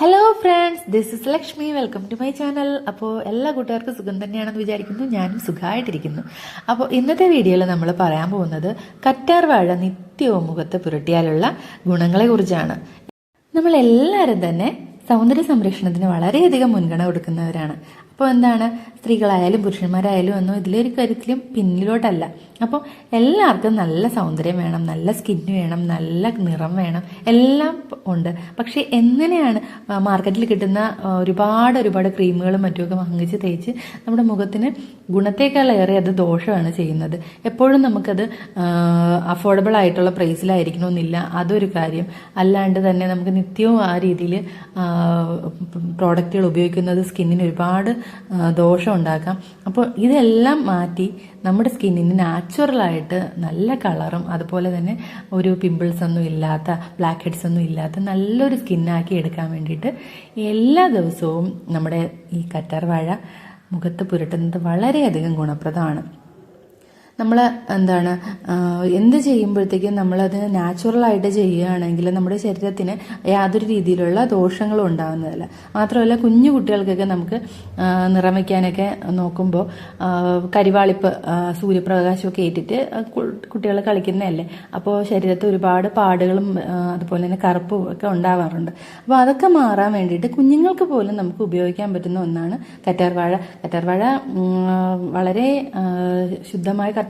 Hello friends this is Lakshmi welcome to my channel അപ്പോൾ എല്ലാ കൂട്ടുകാർക്കും സുഖം തന്നെയാണെന്ന് വിചാരിക്കുന്നു. ഞാനും സുഖമായിട്ടിരിക്കുന്നു. അപ്പോൾ ഇന്നത്തെ വീഡിയോയിൽ നമ്മൾ പറയാൻ പോകുന്നത് കറ്റാർ വാഴ നിത്യവും മുഖത്ത് പുരട്ടിയാലുള്ള ഗുണങ്ങളെക്കുറിച്ചാണ് നമ്മളെല്ലാവരും തന്നെ സൗന്ദര്യ സംരക്ഷണത്തിന് വളരെയധികം മുൻഗണന കൊടുക്കുന്നവരാണ്. അപ്പോൾ എന്താണ്? സ്ത്രീകളായാലും പുരുഷന്മാരായാലും ഒന്നും ഇതിലൊരു കാര്യത്തിലും പിന്നിലോട്ടല്ല. അപ്പോൾ എല്ലാവർക്കും നല്ല സൗന്ദര്യം വേണം നല്ല സ്കിന്ന് വേണം നല്ല നിറം വേണം എല്ലാം ഉണ്ട്. പക്ഷേ എങ്ങനെയാണ് മാർക്കറ്റിൽ കിട്ടുന്ന ഒരുപാട് ഒരുപാട് ക്രീമുകളും മറ്റുമൊക്കെ വാങ്ങിച്ച് തേച്ച് നമ്മുടെ മുഖത്തിന് ഗുണത്തേക്കാളേറെ അത് ദോഷമാണ് ചെയ്യുന്നത്. എപ്പോഴും നമുക്കത് അഫോർഡബിൾ ആയിട്ടുള്ള പ്രൈസിലായിരിക്കണമെന്നില്ല അതൊരു കാര്യം. അല്ലാണ്ട് തന്നെ നമുക്ക് നിത്യവും ആ രീതിയിൽ പ്രോഡക്റ്റുകൾ ഉപയോഗിക്കുന്നത് സ്കിന്നിന് ഒരുപാട് ദോഷം ഉണ്ടാക്കാം അപ്പോൾ ഇതെല്ലാം മാറ്റി നമ്മുടെ സ്കിന്നിന് നാച്ചുറലായിട്ട് നല്ല കളറും അതുപോലെ തന്നെ ഒരു പിമ്പിൾസ് ഒന്നും ഇല്ലാത്ത ബ്ലാക്ക് ഹെഡ്സ് ഒന്നും ഇല്ലാത്ത നല്ലൊരു സ്കിന്നാക്കി എടുക്കാൻ വേണ്ടിയിട്ട് എല്ലാ ദിവസവും നമ്മുടെ ഈ കറ്റാർ വാഴ മുഖത്ത് പുരട്ടുന്നത് വളരെയധികം ഗുണപ്രദമാണ്. നമ്മൾ എന്താണ് എന്ത് ചെയ്യുമ്പോഴത്തേക്കും നമ്മളത് നാച്ചുറലായിട്ട് ചെയ്യുകയാണെങ്കിൽ നമ്മുടെ ശരീരത്തിന് യാതൊരു രീതിയിലുള്ള ദോഷങ്ങളും ഉണ്ടാകുന്നതല്ല മാത്രമല്ല കുഞ്ഞു കുട്ടികൾക്കൊക്കെ നമുക്ക് നിറം വയ്ക്കാനൊക്കെ നോക്കുമ്പോൾ കരിവാളിപ്പ് സൂര്യപ്രകാശമൊക്കെ ഏറ്റിട്ട് കുട്ടികൾ കളിക്കുന്നതല്ലേ? അപ്പോൾ ശരീരത്തിൽ ഒരുപാട് പാടുകളും അതുപോലെ തന്നെ കറുപ്പും ഒക്കെ ഉണ്ടാവാറുണ്ട്. അപ്പോൾ അതൊക്കെ മാറാൻ വേണ്ടിയിട്ട് കുഞ്ഞുങ്ങൾക്ക് പോലും നമുക്ക് ഉപയോഗിക്കാൻ പറ്റുന്ന ഒന്നാണ് കറ്റാർവാഴ. കറ്റാർവാഴ വളരെ ആ,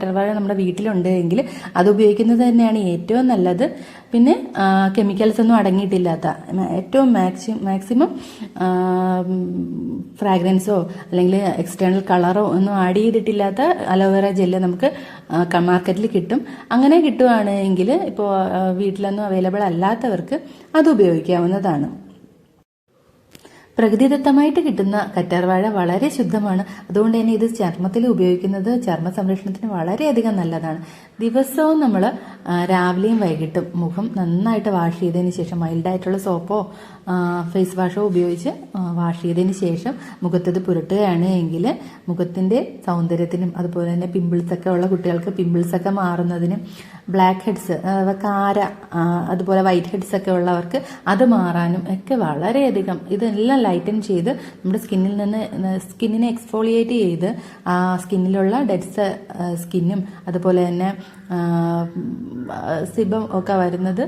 ശുദ്ധമായ വാഴ നമ്മുടെ വീട്ടിലുണ്ട് എങ്കിൽ അത് ഉപയോഗിക്കുന്നത് തന്നെയാണ് ഏറ്റവും നല്ലത്. പിന്നെ കെമിക്കൽസ് ഒന്നും അടങ്ങിയിട്ടില്ലാത്ത ഏറ്റവും മാക്സി മാക്സിമം ഫ്രാഗ്രൻസോ അല്ലെങ്കിൽ എക്സ്റ്റേണൽ കളറോ ഒന്നും ആഡ് ചെയ്തിട്ടില്ലാത്ത അലോവേറ ജെല്ല് നമുക്ക് മാർക്കറ്റിൽ കിട്ടും. അങ്ങനെ കിട്ടുവാണെങ്കിൽ ഇപ്പോൾ വീട്ടിലൊന്നും അവൈലബിൾ അല്ലാത്തവർക്ക് അത് ഉപയോഗിക്കാവുന്നതാണ്. പ്രകൃതിദത്തമായിട്ട് കിട്ടുന്ന കറ്റാർവാഴ വളരെ ശുദ്ധമാണ്. അതുകൊണ്ട് തന്നെ ഇത് ചർമ്മത്തിൽ ഉപയോഗിക്കുന്നത് ചർമ്മ സംരക്ഷണത്തിന് വളരെയധികം നല്ലതാണ്. ദിവസവും നമ്മൾ രാവിലെയും വൈകിട്ടും മുഖം നന്നായിട്ട് വാഷ് ചെയ്തതിന് ശേഷം മൈൽഡായിട്ടുള്ള സോപ്പോ ഫേസ് വാഷോ ഉപയോഗിച്ച് വാഷ് ചെയ്തതിന് ശേഷം മുഖത്തത് പുരട്ടുകയാണ് എങ്കിൽ മുഖത്തിന്റെ സൗന്ദര്യത്തിനും അതുപോലെ തന്നെ പിമ്പിൾസൊക്കെ ഉള്ള കുട്ടികൾക്ക് പിമ്പിൾസൊക്കെ മാറുന്നതിനും ബ്ലാക്ക് ഹെഡ്സ് കാര അതുപോലെ വൈറ്റ് ഹെഡ്സ് ഒക്കെ ഉള്ളവർക്ക് അത് മാറാനും ഒക്കെ വളരെയധികം ഇതെല്ലാം ലൈറ്റൻ ചെയ്ത് നമ്മുടെ സ്കിന്നിൽ നിന്ന് സ്കിന്നിനെ എക്സ്ഫോളിയേറ്റ് ചെയ്ത് ആ സ്കിന്നിലുള്ള ഡെഡ്സ് സ്കിന്നും അതുപോലെ തന്നെ സിബം ഒക്കെ വരുന്നത്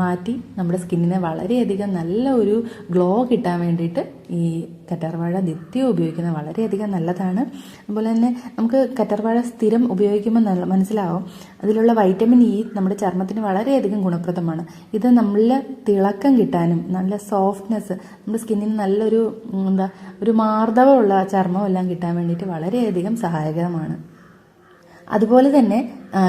മാറ്റി നമ്മുടെ സ്കിന്നിനെ വളരെയധികം നല്ല ഒരു ഗ്ലോ കിട്ടാൻ വേണ്ടിയിട്ട് ഈ കറ്റാർവാഴ നിത്യം ഉപയോഗിക്കുന്നത് വളരെയധികം നല്ലതാണ്. അതുപോലെ തന്നെ നമുക്ക് കറ്റാർവാഴ സ്ഥിരം ഉപയോഗിക്കുമ്പോൾ നല്ല മനസ്സിലാവും അതിലുള്ള വൈറ്റമിൻ ഇ നമ്മുടെ ചർമ്മത്തിന് വളരെയധികം ഗുണപ്രദമാണ്. ഇത് നമ്മളിൽ തിളക്കം കിട്ടാനും നല്ല സോഫ്റ്റ്നെസ് നമ്മുടെ സ്കിന്നിന് നല്ലൊരു എന്താ ഒരു മാർദ്ദവമുള്ള ചർമ്മം എല്ലാം കിട്ടാൻ വേണ്ടിയിട്ട് വളരെയധികം സഹായകരമാണ്. അതുപോലെ തന്നെ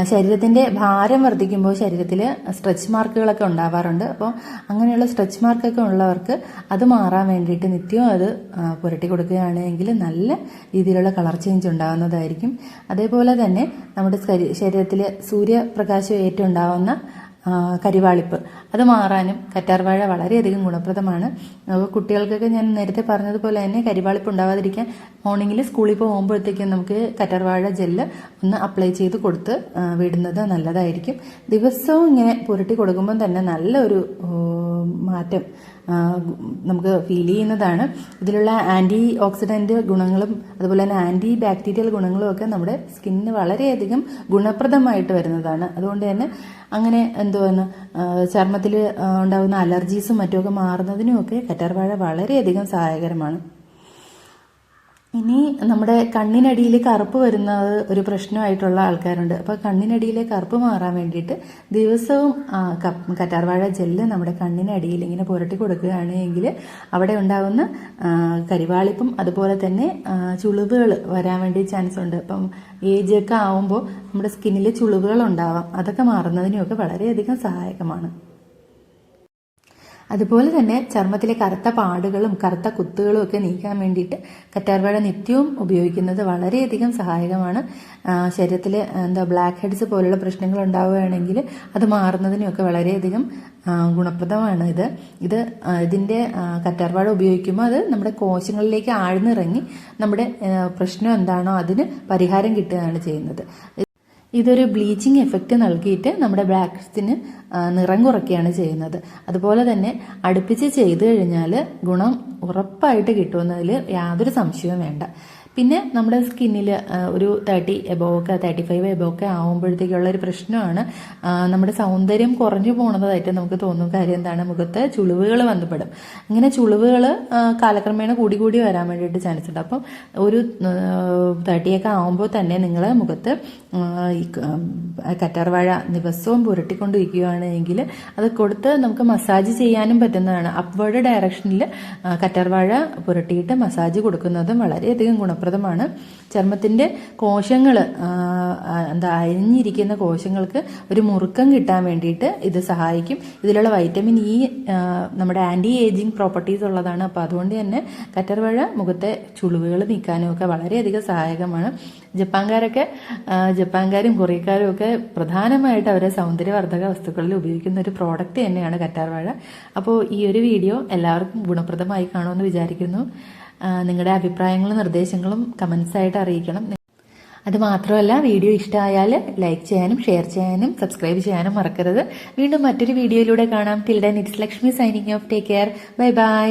ശരീരത്തിന്റെ ഭാരം വർദ്ധിക്കുമ്പോൾ ശരീരത്തിൽ സ്ട്രെച്ച് മാർക്കുകളൊക്കെ ഉണ്ടാവാറുണ്ട്. അപ്പോൾ അങ്ങനെയുള്ള സ്ട്രെച്ച് മാർക്കൊക്കെ ഉള്ളവർക്ക് അത് മാറാൻ വേണ്ടിയിട്ട് നിത്യവും അത് പുരട്ടി കൊടുക്കുകയാണെങ്കിൽ നല്ല രീതിയിലുള്ള കളർ ചേഞ്ച് ഉണ്ടാകുന്നതായിരിക്കും അതേപോലെ തന്നെ നമ്മുടെ ശരീരത്തിൽ സൂര്യപ്രകാശം ഏറ്റുണ്ടാവുന്ന കരിവാളിപ്പ്. അത് മാറാനും കറ്റാർവാഴ വളരെയധികം ഗുണപ്രദമാണ്. അപ്പോൾ കുട്ടികൾക്കൊക്കെ ഞാൻ നേരത്തെ പറഞ്ഞതുപോലെ തന്നെ കരിവാളിപ്പ് ഉണ്ടാവാതിരിക്കാൻ മോർണിംഗിൽ സ്കൂളിൽ പോകുമ്പോഴത്തേക്കും നമുക്ക് കറ്റാർവാഴ ജെല്ല് ഒന്ന് അപ്ലൈ ചെയ്ത് കൊടുത്ത് വിടുന്നത് നല്ലതായിരിക്കും. ദിവസവും ഇങ്ങനെ പുരട്ടി കൊടുക്കുമ്പോൾ തന്നെ നല്ലൊരു മാറ്റം നമുക്ക് ഫീൽ ചെയ്യുന്നതാണ്. ഇതിലുള്ള ആന്റി ഓക്സിഡന്റ് ഗുണങ്ങളും അതുപോലെ തന്നെ ആന്റി ബാക്ടീരിയൽ ഗുണങ്ങളും ഒക്കെ നമ്മുടെ സ്കിന്നിന് വളരെയധികം ഗുണപ്രദമായിട്ട് വരുന്നതാണ്. അതുകൊണ്ട് തന്നെ അങ്ങനെ എന്തുവാണ് ചർമ്മത്തിൽ ഉണ്ടാകുന്ന അലർജീസും മറ്റുമൊക്കെ മാറുന്നതിനുമൊക്കെ കറ്റാർവാഴ വളരെയധികം സഹായകരമാണ്. ഇനി നമ്മുടെ കണ്ണിനടിയിൽ കറുപ്പ് വരുന്നത് ഒരു പ്രശ്നമായിട്ടുള്ള ആൾക്കാരുണ്ട്. അപ്പോൾ കണ്ണിനടിയിലെ കറുപ്പ് മാറാൻ വേണ്ടിയിട്ട് ദിവസവും കറ്റാർവാഴ ജെല്ല് നമ്മുടെ കണ്ണിനടിയിൽ ഇങ്ങനെ പുരട്ടി കൊടുക്കുകയാണ് എങ്കിൽ അവിടെ ഉണ്ടാകുന്ന കരിവാളിപ്പും അതുപോലെ തന്നെ ചുളിവുകൾ വരാൻ വേണ്ടി ചാൻസ് ഉണ്ട്. അപ്പം ഒക്കെ ആവുമ്പോൾ നമ്മുടെ സ്കിന്നിൽ ചുളിവുകൾ ഉണ്ടാവാം. അതൊക്കെ മാറുന്നതിനുമൊക്കെ വളരെയധികം സഹായകമാണ്. അതുപോലെ തന്നെ ചർമ്മത്തിലെ കറുത്ത പാടുകളും കറുത്ത കുത്തുകളും ഒക്കെ നീക്കാൻ വേണ്ടിയിട്ട് കറ്റാർവാഴ നിത്യവും ഉപയോഗിക്കുന്നത് വളരെയധികം സഹായകമാണ്. ശരീരത്തിൽ എന്താ ബ്ലാക്ക് ഹെഡ്സ് പോലുള്ള പ്രശ്നങ്ങൾ ഉണ്ടാവുകയാണെങ്കിൽ അത് മാറുന്നതിനൊക്കെ വളരെയധികം ഗുണപ്രദമാണ് ഇത്. ഇത് ഇതിന്റെ കറ്റാർവാഴ ഉപയോഗിക്കുമ്പോൾ അത് നമ്മുടെ കോശങ്ങളിലേക്ക് ആഴ്ന്നിറങ്ങി നമ്മുടെ പ്രശ്നം എന്താണോ അതിന് പരിഹാരം കിട്ടുകയാണ് ചെയ്യുന്നത്. ഇതൊരു ബ്ലീച്ചിങ് എഫക്റ്റ് നൽകിയിട്ട് നമ്മുടെ ബ്ലാക്ക്സിന് നിറം കുറയ്ക്കുകയാണ് ചെയ്യുന്നത്. അതുപോലെ തന്നെ അടുപ്പിച്ച് ചെയ്തു കഴിഞ്ഞാൽ ഗുണം ഉറപ്പായിട്ട് കിട്ടുന്നതിൽ യാതൊരു സംശയവും വേണ്ട. പിന്നെ നമ്മുടെ സ്കിന്നിൽ ഒരു തേർട്ടി എബോ ഒക്കെ തേർട്ടി ഫൈവ് എബോ ഒക്കെ ആകുമ്പോഴത്തേക്കുള്ള ഒരു പ്രശ്നമാണ്. നമ്മുടെ സൗന്ദര്യം കുറഞ്ഞു പോണതായിട്ട് നമുക്ക് തോന്നും കാര്യം എന്താണ്? മുഖത്ത് ചുളിവുകൾ ബന്ധപ്പെടും അങ്ങനെ ചുളിവുകൾ കാലക്രമേണ കൂടി കൂടി വരാൻ വേണ്ടിയിട്ട് ചാൻസ് ഉണ്ട്. അപ്പം ഒരു തേർട്ടിയൊക്കെ ആകുമ്പോൾ തന്നെ നിങ്ങൾ മുഖത്ത് ഈ കറ്റാർവാഴ ദിവസവും പുരട്ടിക്കൊണ്ടിരിക്കുകയാണെങ്കിൽ അത് കൊടുത്ത് നമുക്ക് മസാജ് ചെയ്യാനും പറ്റുന്നതാണ്. അപ്വേർഡ് ഡയറക്ഷനിൽ കറ്റാർവാഴ പുരട്ടിയിട്ട് മസാജ് കൊടുക്കുന്നതും വളരെയധികം ഗുണപ്രദമാണ് ചർമ്മത്തിന്റെ കോശങ്ങൾ എന്താ അരിഞ്ഞിരിക്കുന്ന കോശങ്ങൾക്ക് ഒരു മുറുക്കം കിട്ടാൻ വേണ്ടിയിട്ട് ഇത് സഹായിക്കും. ഇതിലുള്ള വൈറ്റമിൻ ഇ നമ്മുടെ ആന്റി ഏജിങ് പ്രോപ്പർട്ടീസ് ഉള്ളതാണ്. അപ്പോൾ അതുകൊണ്ട് തന്നെ കറ്റർവഴ മുഖത്തെ ചുളിവുകൾ നീക്കാനും ഒക്കെ വളരെയധികം സഹായകമാണ്. ജപ്പാൻകാരൊക്കെ ജപ്പാൻകാരും കൊറിയക്കാരും ഒക്കെ പ്രധാനമായിട്ട് അവരെ സൗന്ദര്യവർദ്ധക വസ്തുക്കളിൽ ഉപയോഗിക്കുന്ന ഒരു പ്രോഡക്റ്റ് തന്നെയാണ് കറ്റാർവാഴ. അപ്പോൾ ഈ ഒരു വീഡിയോ എല്ലാവർക്കും ഗുണപ്രദമായി കാണുമെന്ന് വിചാരിക്കുന്നു. നിങ്ങളുടെ അഭിപ്രായങ്ങളും നിർദ്ദേശങ്ങളും കമൻസ് ആയിട്ട് അറിയിക്കണം. അത് മാത്രമല്ല വീഡിയോ ഇഷ്ടമായാൽ ലൈക്ക് ചെയ്യാനും ഷെയർ ചെയ്യാനും സബ്സ്ക്രൈബ് ചെയ്യാനും മറക്കരുത്. വീണ്ടും മറ്റൊരു വീഡിയോയിലൂടെ കാണാം. Till it's Lakshmi signing off take care bye bye